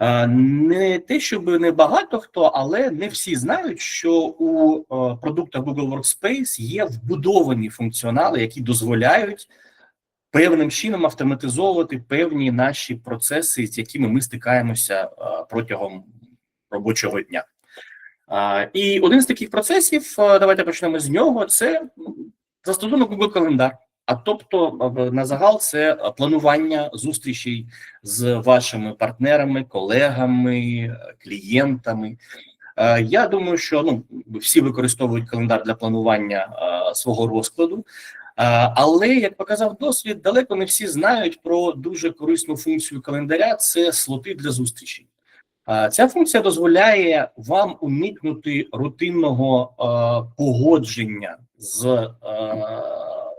Е, Не те, щоб не багато хто, але не всі знають, що у е, продуктах Google Workspace є вбудовані функціонали, які дозволяють певним чином автоматизовувати певні наші процеси, з якими ми стикаємося е, протягом робочого дня. І один з таких процесів, давайте почнемо з нього. Це м, застосунок Google Календар. А тобто, е, на загал, це е, планування зустрічей з вашими партнерами, колегами, е, клієнтами. Я думаю, що ну всі використовують календар для планування свого розкладу. Але як показав досвід, далеко не всі знають про дуже корисну функцію календаря це слоти для зустрічей. Ця функція дозволяє вам уникнути рутинного погодження з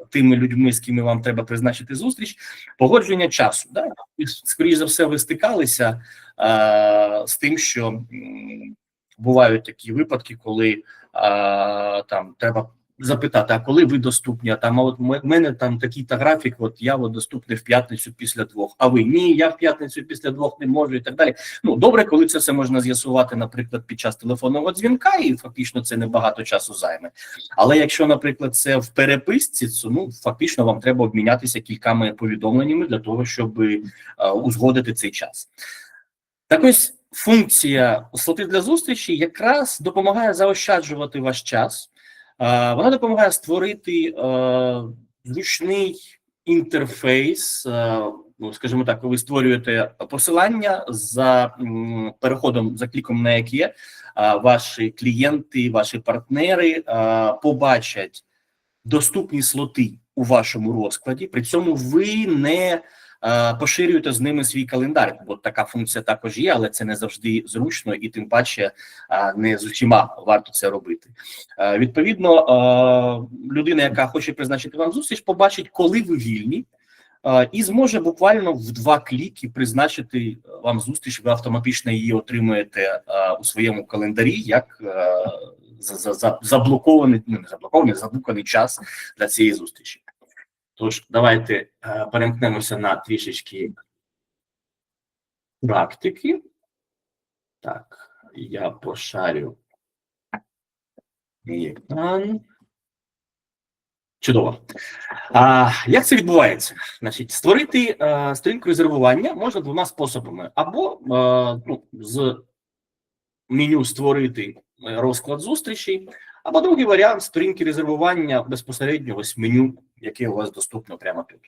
тими людьми, з ким вам треба призначити зустріч, погодження часу. Да? І, скоріш за все, ви стикалися е, з тим, що бувають такі випадки, коли е, там треба запитати, а коли ви доступні? А там а от в мене там такий та графік, от я от доступний в п'ятницю після двох. А ви ні, я в п'ятницю після двох не можу, і так далі. Ну добре, коли це все можна з'ясувати, наприклад, під час телефонного дзвінка, і фактично це небагато часу займе. Але якщо, наприклад, це в переписці, то ну фактично вам треба обмінятися кількома повідомленнями для того, щоб е, узгодити цей час. Так ось функція слоти для зустрічі якраз допомагає заощаджувати ваш час. Е, Вона допомагає створити е, зручний інтерфейс. е, Ну, скажімо так, ви створюєте посилання за переходом за кліком на яке ваші клієнти, ваші партнери побачать доступні слоти у вашому розкладі. При цьому ви не поширюєте з ними свій календар, бо така функція також є, але це не завжди зручно, і тим паче не з усіма варто це робити. Відповідно, людина, яка хоче призначити вам зустріч, побачить, коли ви вільні. Е, і зможе буквально в два кліки призначити вам зустріч. Ви автоматично її отримуєте е, у своєму календарі як е, за, за, за заблокований, ну не заблокований, заблокований час для цієї зустрічі. Тож давайте е, перемкнемося на трішечки практики. Так, я пошарю екран. Чудово. А, Як це відбувається? Значить, створити е, сторінку резервування можна двома способами: або е, ну, з меню створити розклад зустрічей, або другий варіант сторінки резервування безпосередньо ось меню, яке у вас доступно прямо тут.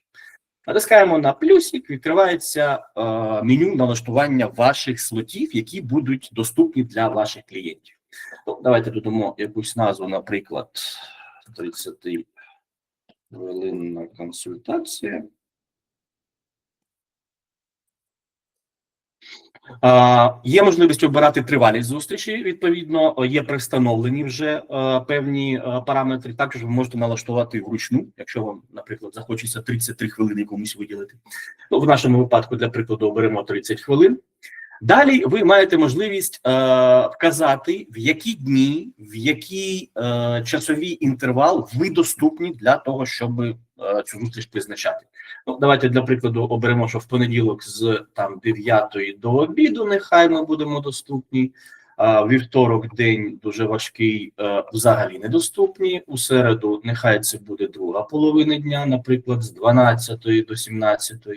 Натискаємо на плюсик, відкривається е, меню налаштування ваших слотів, які будуть доступні для ваших клієнтів. Ну, давайте додамо якусь назву, наприклад, 30 хвилинна консультація. Є можливість обирати тривалість зустрічі. Відповідно, є пристановлені вже певні параметри. Також ви можете налаштувати вручну, якщо вам, наприклад, захочеться 33 хвилини комусь виділити. Ну, в нашому випадку, для прикладу, оберемо 30 хвилин. Далі ви маєте можливість е, вказати, в які дні, в який е, часовий інтервал ви доступні для того, щоб е, цю зустріч призначати. Ну, давайте для прикладу оберемо, що в понеділок з там 9 до обіду, нехай ми будемо доступні. А вівторок день дуже важкий, е, взагалі недоступні. У середу нехай це буде друга половина дня, наприклад, з 12 до 17.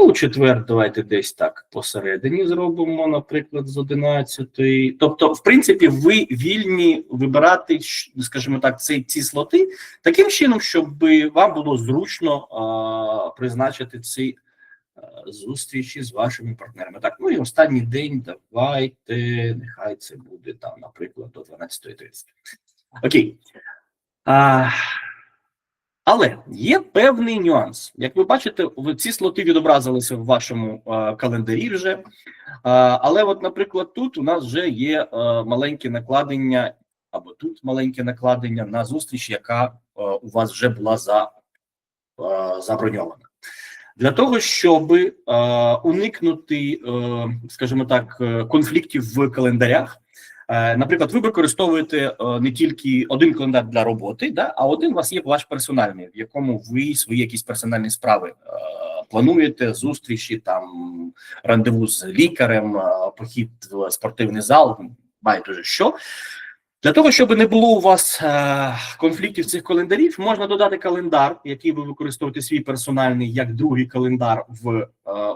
Ну, четвер давайте десь так посередині зробимо, наприклад, з 11. Тобто, в принципі, ви вільні вибирати, скажімо так, ці, ці слоти таким чином, щоб вам було зручно а, призначити ці а, зустрічі з вашими партнерами. Так, ну і останній день давайте, нехай це буде там, наприклад, до 12.30. Окей. А, але є певний нюанс. Як ви бачите, ці слоти відобразилися в вашому е, календарі вже. Е, але, от, наприклад, тут у нас вже є е, маленьке накладення, або тут маленьке накладення на зустріч, яка е, у вас вже була за, е, заброньована. Для того, щоб е, уникнути, е, скажімо так, е, конфліктів в календарях, Наприклад, ви використовуєте е, не тільки один календар для роботи, да, а один у вас є ваш персональний, в якому ви свої якісь персональні справи е, плануєте зустрічі, там рандеву з лікарем, е, похід в спортивний зал, байдуже що. Для того, щоб не було у вас е, конфліктів цих календарів, можна додати календар, який ви використовуєте свій персональний як другий календар в е,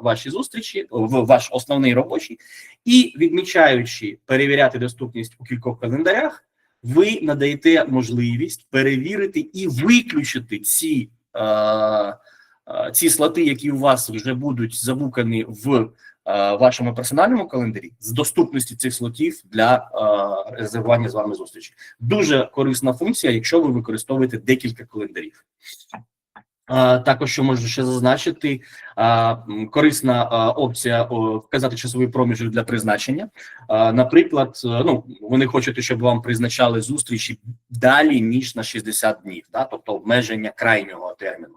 вашій зустрічі, в ваш основний робочий, і відмічаючи перевіряти доступність у кількох календарях, ви надаєте можливість перевірити і виключити ці, е, ці слоти, які у вас вже будуть забукані в вашому персональному календарі з доступності цих слотів для е, резервування з вами зустрічі. Дуже корисна функція, якщо ви використовуєте декілька календарів. Е, Також що можу ще зазначити, е, корисна е, опція вказати часовий проміжок для призначення. Е, Наприклад, е, ну вони хочуть, щоб вам призначали зустрічі далі ніж на 60 днів, да? тобто обмеження крайнього терміну.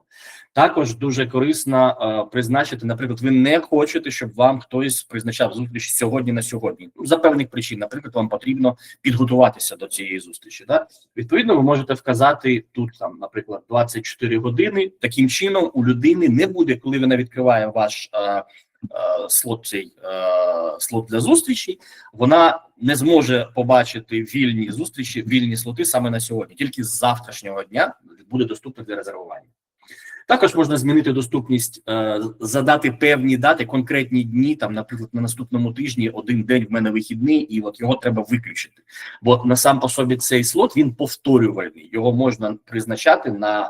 Також дуже корисно е, призначити, наприклад, ви не хочете, щоб вам хтось призначав зустріч сьогодні на сьогодні. Ну, За певних причин, наприклад, вам потрібно підготуватися до цієї зустрічі. Да? Відповідно, ви можете вказати тут, там, наприклад, 24 години. Таким чином, у людини не буде, коли вона відкриває ваш е, е, слот, цей е, слот для зустрічі, вона не зможе побачити вільні зустрічі, вільні слоти саме на сьогодні. Тільки з завтрашнього дня буде доступно для резервування. Також можна змінити доступність, е, задати певні дати, конкретні дні. Там, наприклад, на наступному тижні один день в мене вихідний, і от його треба виключити. Бо на сам по собі цей слот він повторювальний. Його можна призначати на е,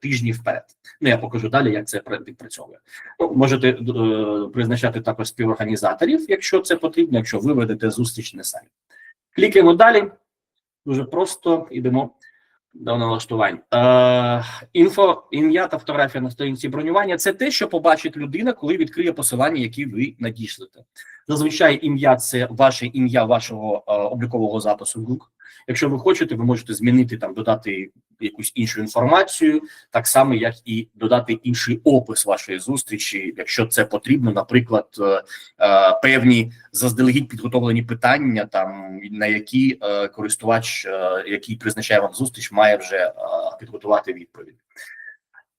тижні вперед. Ну я покажу далі, як це пра- відпрацьовує. Ну, можете е, призначати також співорганізаторів, якщо це потрібно, якщо ви ведете зустріч не самі. Клікаємо далі. Дуже просто йдемо до налаштувань. Е, інфо, ім'я та фотографія на сторінці бронювання це те, що побачить людина, коли відкриє посилання, які ви надішлете. Зазвичай ім'я це ваше ім'я вашого е, облікового запису Google. Якщо ви хочете, ви можете змінити там, додати якусь іншу інформацію, так само як і додати інший опис вашої зустрічі, якщо це потрібно, наприклад, е, е, певні заздалегідь підготовлені питання, там на які е, користувач, який призначає вам зустріч, має вже підготувати відповідь.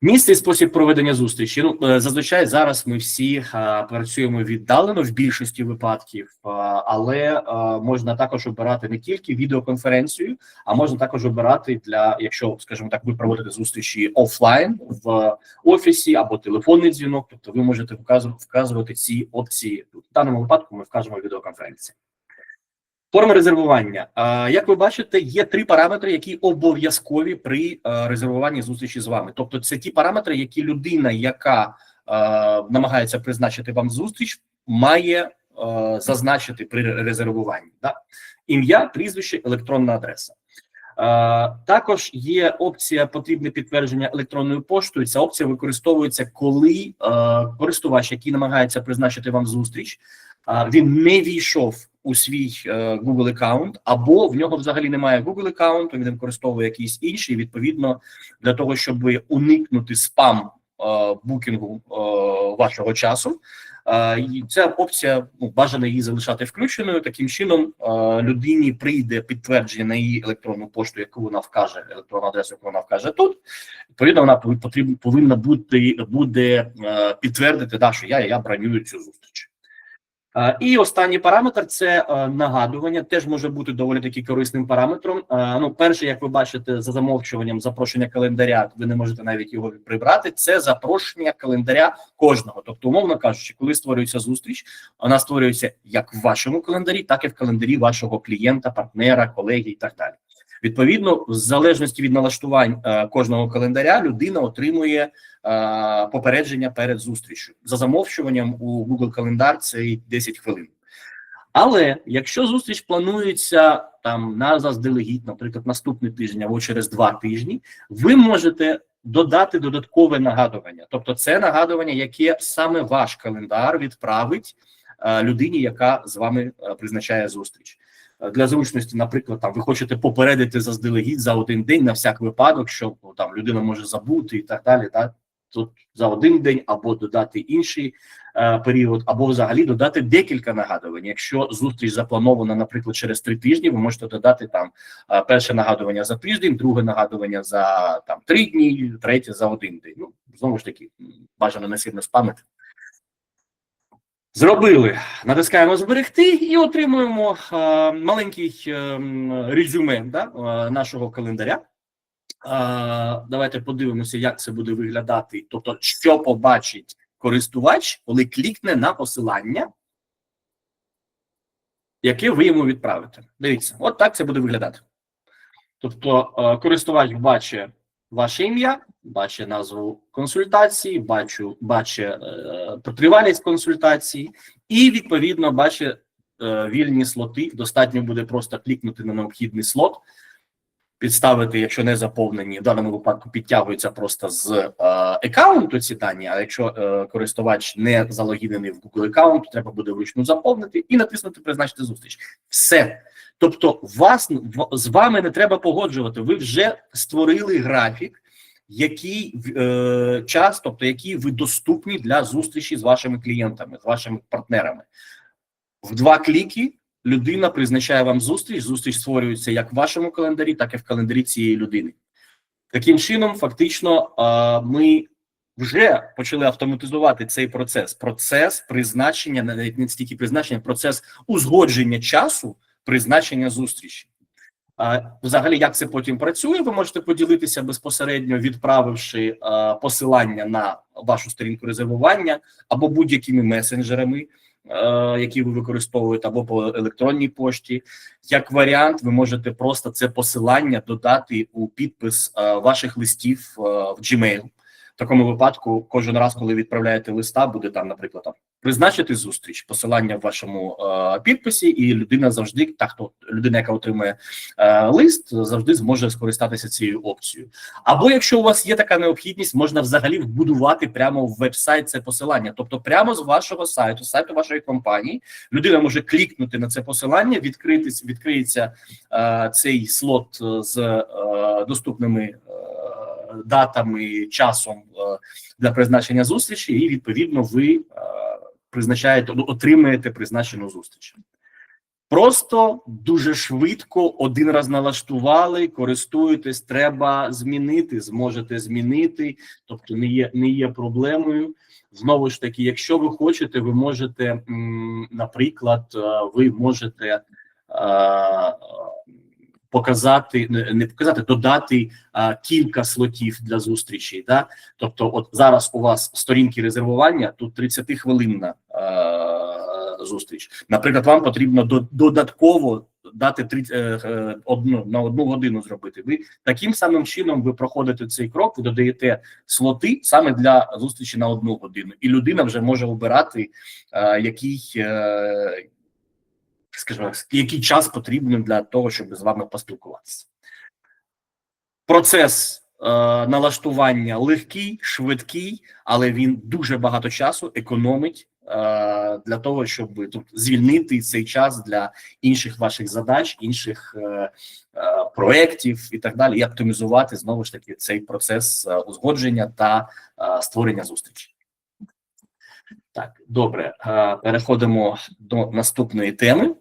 Місце і спосіб проведення зустрічі. Ну е, зазвичай зараз ми всі е, працюємо віддалено в більшості випадків, е, але е, можна також обирати не тільки відеоконференцію, а можна також обирати для, якщо скажімо так, ви проводите зустрічі офлайн в офісі або телефонний дзвінок. Тобто, ви можете вказувати, ці опції. В даному випадку ми вкажемо відеоконференції. Форми резервування. Як ви бачите, є три параметри, які обов'язкові при е, резервуванні зустрічі з вами. Тобто, це ті параметри, які людина, яка е, намагається призначити вам зустріч, має е, зазначити при резервуванні. Ім'я, прізвище, електронна адреса. Також є опція потрібне підтвердження електронною поштою. Ця опція використовується, коли користувач, який намагається призначити вам зустріч, він не війшов у свій е, Google аккаунт, або в нього взагалі немає Google аккаунту, він використовує якийсь інший. Відповідно, для того, щоб уникнути спам е, букінгу е, вашого часу. І Ця опція ну, бажано її залишати включеною. Таким чином людині прийде підтвердження на її електронну пошту, яку вона вкаже, електронну адресу, яку вона вкаже тут. Відповідно, вона потрібна повинна бути буде підтвердити, да, що я, я бронюю цю зустріч. Е, І останній параметр це е, нагадування. Теж може бути доволі таки корисним параметром. Е, Ну, перше, як ви бачите, за замовчуванням запрошення календаря, ви не можете навіть його прибрати. Це запрошення календаря кожного. Тобто, умовно кажучи, коли створюється зустріч, вона створюється як в вашому календарі, так і в календарі вашого клієнта, партнера, колеги і так далі. Відповідно, в залежності від налаштувань кожного календаря, людина отримує попередження перед зустрічю за замовчуванням у Google календар це 10 хвилин. Але якщо зустріч планується там на заздалегідь, наприклад, наступний тиждень або через два тижні, ви можете додати додаткове нагадування. Тобто, це нагадування, яке саме ваш календар відправить е, людині, яка з вами е, призначає зустріч. Е, Для зручності, наприклад, там ви хочете попередити заздалегідь за один день на всяк випадок, що ну, там людина може забути і так далі. Так? Тут за один день, або додати інший е, період, або взагалі додати декілька нагадувань. Якщо зустріч запланована, наприклад, через три тижні, ви можете додати там е, перше нагадування за тиждень, друге нагадування за там три дні, третє за один день. Ну знову ж таки, бажано не сильно спамити. Зробили, натискаємо зберегти і отримуємо е, маленький е, резюме да, е, нашого календаря. Давайте подивимося, як це буде виглядати. Тобто, що побачить користувач, коли клікне на посилання, яке ви йому відправите. Дивіться, от так це буде виглядати. Тобто, е, користувач бачить ваше ім'я, бачить назву консультації, бачу, бачить е, тривалість консультації, і відповідно бачить е, вільні слоти. Достатньо буде просто клікнути на необхідний слот, підставити, якщо не заповнені, в даному випадку підтягуються просто з е, аккаунту ці дані. А якщо е, користувач не залогінений в Google аккаунт, треба буде вручну заповнити і натиснути Призначити зустріч. Все. Тобто, вас з вами не треба погоджувати. Ви вже створили графік, який е, час, тобто які ви доступні для зустрічі з вашими клієнтами, з вашими партнерами. В два кліки людина призначає вам зустріч. Зустріч створюється як в вашому календарі, так і в календарі цієї людини. Таким чином, фактично, ми вже почали автоматизувати цей процес. Процес призначення, навіть не стільки призначення, процес узгодження часу призначення зустрічі. Взагалі, як це потім працює, ви можете поділитися безпосередньо, відправивши посилання на вашу сторінку резервування або будь-якими месенджерами, які ви використовуєте, або по електронній пошті. Як варіант, ви можете просто це посилання додати у підпис е, ваших листів е, в Gmail. В такому випадку, кожен раз, коли відправляєте листа, буде там, наприклад, там призначити зустріч, посилання в вашому е, підписі, і людина завжди, та хто людина, яка отримує е, лист, завжди зможе скористатися цією опцією. Або якщо у вас є така необхідність, можна взагалі вбудувати прямо в веб-сайт це посилання, тобто прямо з вашого сайту, сайту вашої компанії, людина може клікнути на це посилання, відкритись, відкриється е, цей слот е, з е, доступними. Датами, часом е, для призначення зустрічі, і відповідно ви е, призначаєте, ну, отримаєте призначену зустріч. Просто дуже швидко один раз налаштували, користуєтесь, треба змінити, зможете змінити, тобто не є не є проблемою. Знову ж таки, якщо ви хочете, ви можете, наприклад, е, ви можете показати, не показати, додати е, кілька слотів для зустрічі. Да? Тобто, от зараз у вас сторінки резервування, тут 30 хвилинна е, зустріч. Наприклад, вам потрібно до, додатково дати 30, е, е, одну на одну годину зробити. Ви таким самим чином ви проходите цей крок, ви додаєте слоти саме для зустрічі на одну годину, і людина вже може обирати, е, який. Скажімо, який час потрібен для того, щоб з вами поспілкуватися. Процес е, налаштування легкий, швидкий, але він дуже багато часу економить е, для того, щоб тут звільнити цей час для інших ваших задач, інших е, е, проєктів і так далі, і оптимізувати знову ж таки цей процес е, узгодження та е, створення зустрічі. Так, добре, е, переходимо до наступної теми.